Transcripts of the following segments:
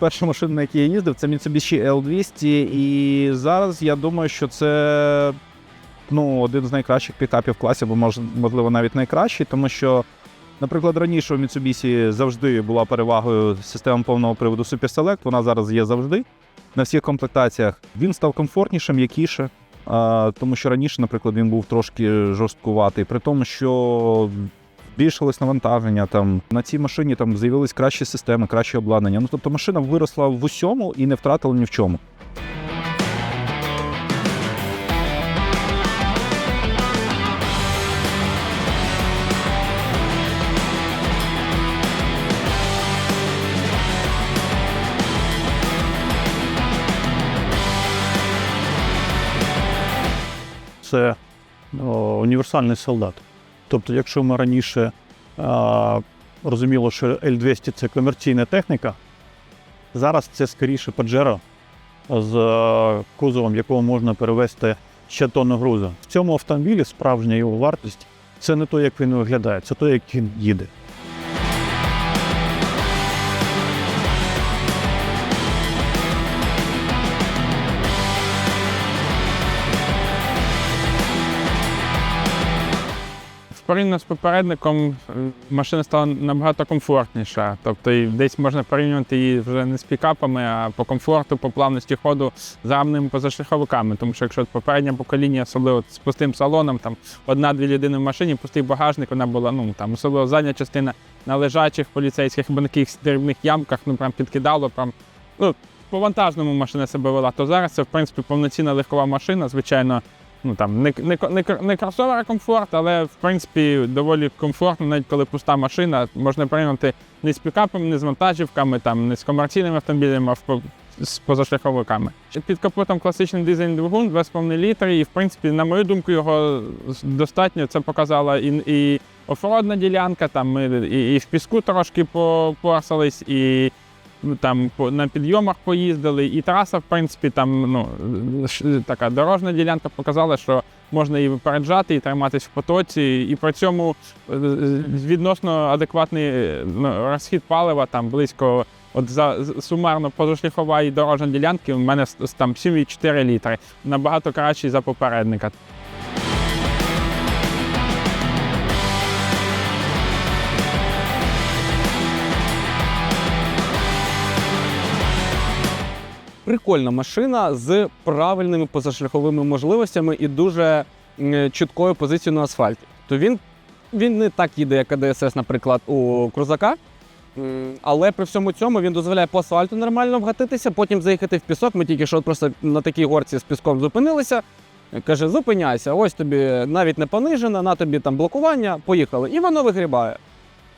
перша машина, на якій я їздив, це Mitsubishi L200. І зараз я думаю, що це ну, один з найкращих пікапів в класі, або можливо навіть найкращий, тому що, наприклад, раніше у Mitsubishi завжди була перевагою система повного приводу Super Select, вона зараз є завжди на всіх комплектаціях. Він став комфортнішим, м'якіше. Тому що раніше, наприклад, він був трошки жорсткуватий, при тому, що збільшилось навантаження. Там на цій машині там з'явились кращі системи, краще обладнання. Ну тобто машина виросла в усьому і не втратила ні в чому. це о, універсальний солдат. Тобто, якщо ми раніше а, розуміли, що L200 це комерційна техніка, зараз це скоріше Pajero з кузовом, якого можна перевезти ще тонну грузу. В цьому автомобілі справжня його вартість це не то, як він виглядає, це то, як він їде. Порівняно з попередником е, машина стала набагато комфортніша. Тобто десь можна порівнювати її вже не з пікапами, а по комфорту, по плавності ходу з рамними позашляховиками. Тому що якщо попереднє покоління, особливо з пустим салоном, там одна-дві людини в машині, пустий багажник, вона була ну там особливо задня частина на лежачих поліцейських або на якихось дрібних ямках, ну прям підкидало, прям ну по вантажному машина себе вела. То зараз це в принципі повноцінна легкова машина, звичайно. Ну там не, не, не, не кросовер комфорт, але в принципі доволі комфортно, навіть коли пуста машина, можна порівняти не з пікапами, не з вантажівками, там, не з комерційними автомобілями, а в з позашляховиками. Під капотом класичний дизельний двигун 2,5 літри, і в принципі, на мою думку, його достатньо. Це показала і, і офродна ділянка, там і, і в піску трошки попорсались, і там на підйомах поїздили, і траса, в принципі, там ну, така дорожня ділянка показала, що можна її випереджати і триматись в потоці. І при цьому е, відносно адекватний ну, розхід палива, там близько. От за сумарно позашляхова і дорожня ділянки у мене там 7,4 літри. Набагато кращий за попередника. Прикольна машина з правильними позашляховими можливостями і дуже чіткою позицією на асфальті. То він, він не так їде, як АДСС, наприклад, у крузака. Але при всьому цьому він дозволяє по асфальту нормально вгатитися, потім заїхати в пісок. Ми тільки що просто на такій горці з піском зупинилися. Каже, зупиняйся, ось тобі навіть не понижена, на тобі там блокування, поїхали. І воно вигрібає.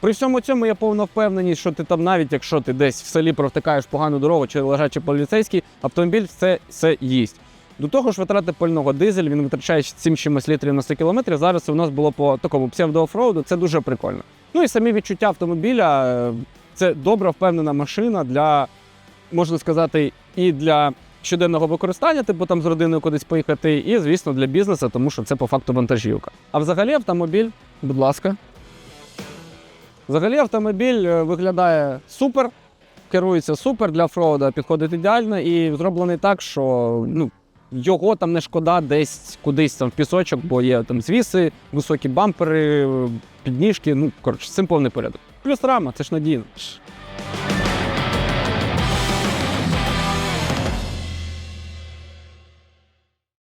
При всьому цьому я повна впевненість, що ти там, навіть якщо ти десь в селі провтикаєш погану дорогу чи лежачий поліцейський, автомобіль все, все їсть. До того ж, витрати пального дизель, він витрачає 7 чимось літрів на 100 кілометрів. Зараз у нас було по такому псевдоофроуду, це дуже прикольно. Ну і самі відчуття автомобіля е, це добра, впевнена машина для, можна сказати, і для щоденного використання, типу там з родиною кудись поїхати, і, звісно, для бізнесу, тому що це по факту вантажівка. А взагалі автомобіль, будь ласка. Взагалі автомобіль е, виглядає супер, керується супер для фроуда, підходить ідеально і зроблений так, що ну, його там не шкода десь кудись там в пісочок, бо є там звіси, високі бампери, підніжки. Ну, коротше, цим повний порядок. Плюс рама, це ж надійно.